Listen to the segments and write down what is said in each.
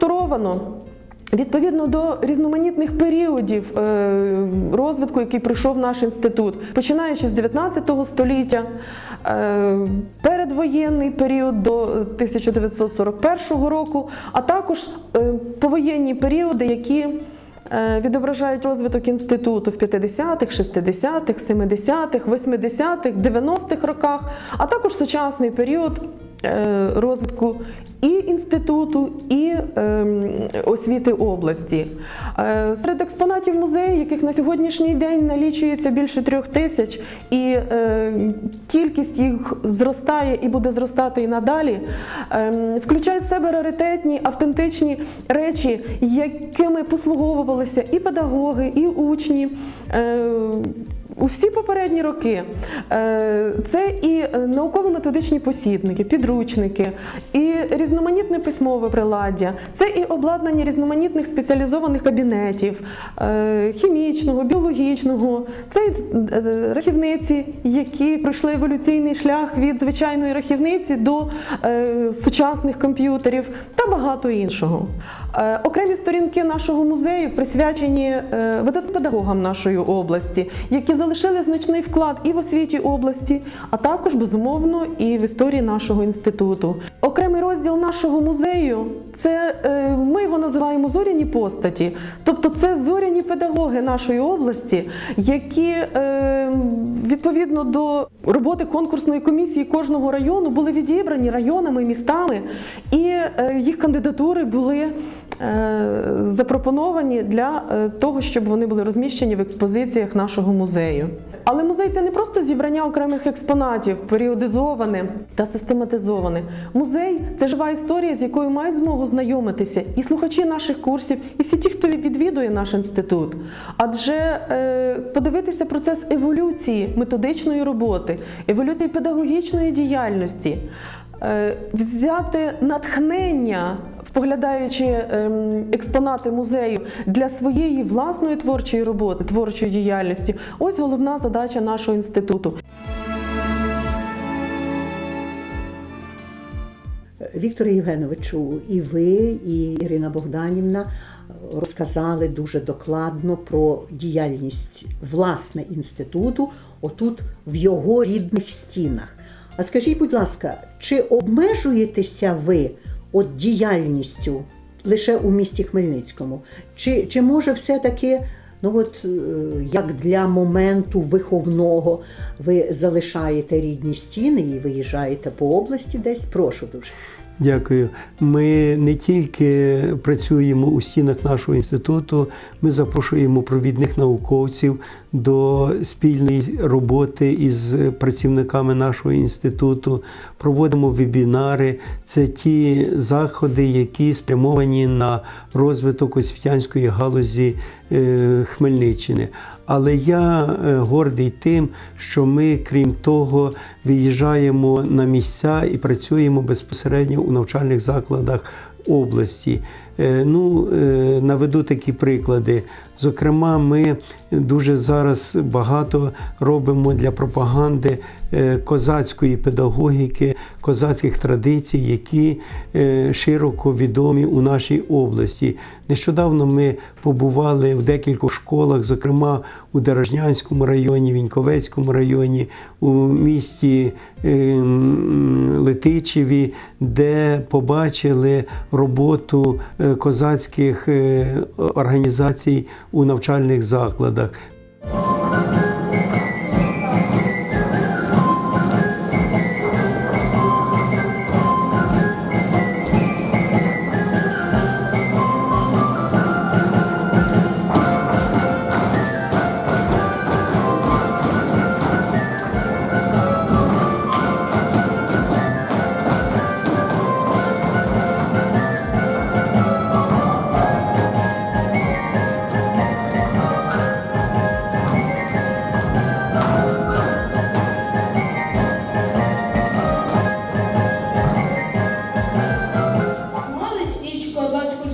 структуровано. Відповідно до різноманітних періодів е, розвитку, який пройшов наш інститут, починаючи з 19 століття, е, передвоєнний період до 1941 року, а також е, повоєнні періоди, які відображають розвиток інституту в 50-х, 60-х, 70-х, 80-х, 90-х роках, а також сучасний період розвитку і інституту, і ем, освіти області. Е, Серед експонатів музею, яких на сьогоднішній день налічується більше трьох тисяч, і е, кількість їх зростає і буде зростати і надалі, ем, включають в себе раритетні, автентичні речі, якими послуговувалися і педагоги, і учні. Е, у всі попередні роки Е, це і науково-методичні посібники, підручники, і різноманітне письмове приладдя, це і обладнання різноманітних спеціалізованих кабінетів е, хімічного, біологічного, це і е, рахівниці, які пройшли еволюційний шлях від звичайної рахівниці до е, сучасних комп'ютерів та багато іншого. Е, Окремі сторінки нашого музею присвячені е, видатним педагогам нашої області, які залишили значний вклад і в освіті області, а також безумовно і в історії нашого інституту. Окремий розділ нашого музею це е, ми його називаємо зоряні постаті, тобто це зоряні педагоги нашої області, які е, відповідно до роботи конкурсної комісії кожного району були відібрані районами, містами, і е, їх кандидатури були запропоновані для того, щоб вони були розміщені в експозиціях нашого музею. Але музей це не просто зібрання окремих експонатів, періодизоване та систематизоване. Музей це жива історія, з якою мають змогу знайомитися і слухачі наших курсів, і всі ті, хто відвідує наш інститут. Адже е, подивитися процес еволюції методичної роботи, еволюції педагогічної діяльності. Е, Взяти натхнення, споглядаючи ем, експонати музею для своєї власної творчої роботи, творчої діяльності, ось головна задача нашого інституту. Вікторе Євгеновичу, і ви, і Ірина Богданівна розказали дуже докладно про діяльність власне інституту, отут в його рідних стінах. А скажіть, будь ласка, чи обмежуєтеся ви от діяльністю лише у місті Хмельницькому? Чи, чи може все-таки, ну от е, як для моменту виховного, ви залишаєте рідні стіни і виїжджаєте по області десь? Прошу дуже. Дякую. Ми не тільки працюємо у стінах нашого інституту, ми запрошуємо провідних науковців до спільної роботи із працівниками нашого інституту, проводимо вебінари. Це ті заходи, які спрямовані на розвиток освітянської галузі е, Хмельниччини. Але я е, гордий тим, що ми, крім того, виїжджаємо на місця і працюємо безпосередньо у навчальних закладах області. Е, Ну, е, наведу такі приклади. Зокрема, ми дуже зараз багато робимо для пропаганди козацької педагогіки, козацьких традицій, які е, широко відомі у нашій області. Нещодавно ми побували в декількох школах, зокрема у Дорожнянському районі, Віньковецькому районі, у місті е, Летичеві, де побачили роботу е, козацьких е, організацій у навчальних закладах.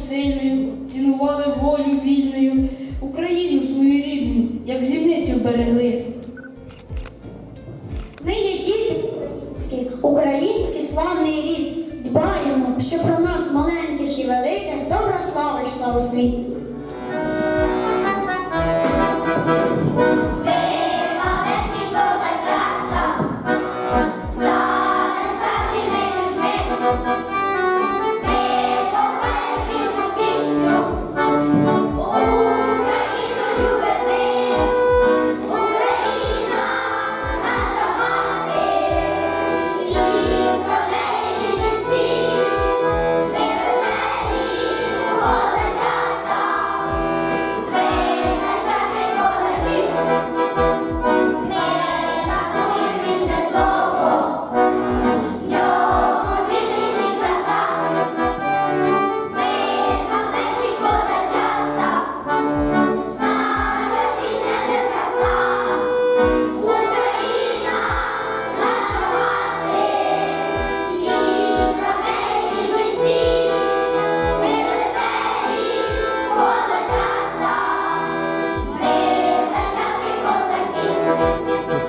Сильною, цінували волю вільною, Україну свою рідну, як зімницю берегли. Ми є діти українські, український славний рід. Дбаємо, що про нас маленьких і великих добра слава йшла у світ.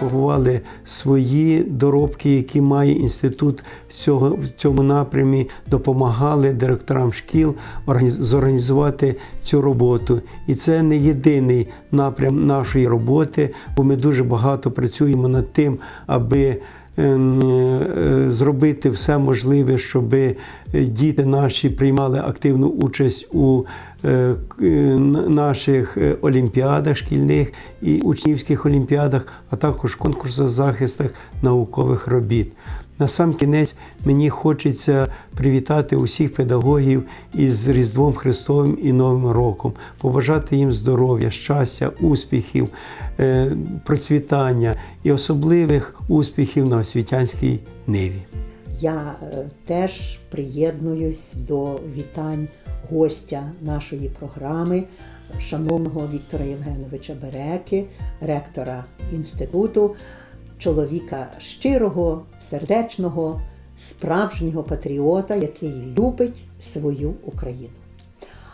Пропагували свої доробки, які має інститут в цьому напрямі, допомагали директорам шкіл зорганізувати цю роботу. І це не єдиний напрям нашої роботи, бо ми дуже багато працюємо над тим, аби зробити все можливе, щоб діти наші приймали активну участь у е, е, наших е, олімпіадах шкільних і учнівських олімпіадах, а також конкурсах захистах наукових робіт. На сам кінець мені хочеться привітати усіх педагогів із Різдвом Христовим і Новим роком, побажати їм здоров'я, щастя, успіхів, е, процвітання і особливих успіхів на освітянській ниві. Я е, теж приєднуюсь до вітань гостя нашої програми, шановного Віктора Євгеновича Береки, ректора інституту, чоловіка щирого, сердечного, справжнього патріота, який любить свою Україну.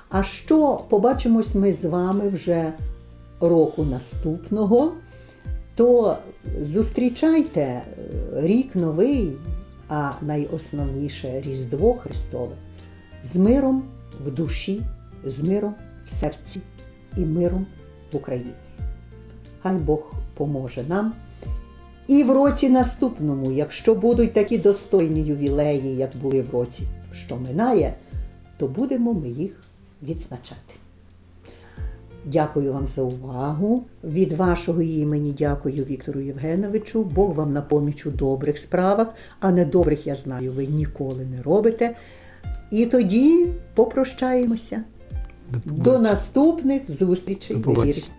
А що побачимось ми з вами вже року наступного, то зустрічайте е, рік новий, а найосновніше Різдво Христове з миром в душі, з миром в серці і миром в Україні. Хай Бог поможе нам. І в році наступному, якщо будуть такі достойні ювілеї, як були в році, що минає, то будемо ми їх відзначати. Дякую вам за увагу. Від вашого імені дякую Віктору Євгеновичу. Бог вам на поміч у добрих справах, а недобрих, я знаю, ви ніколи не робите. І тоді попрощаємося. До наступних зустрічей До.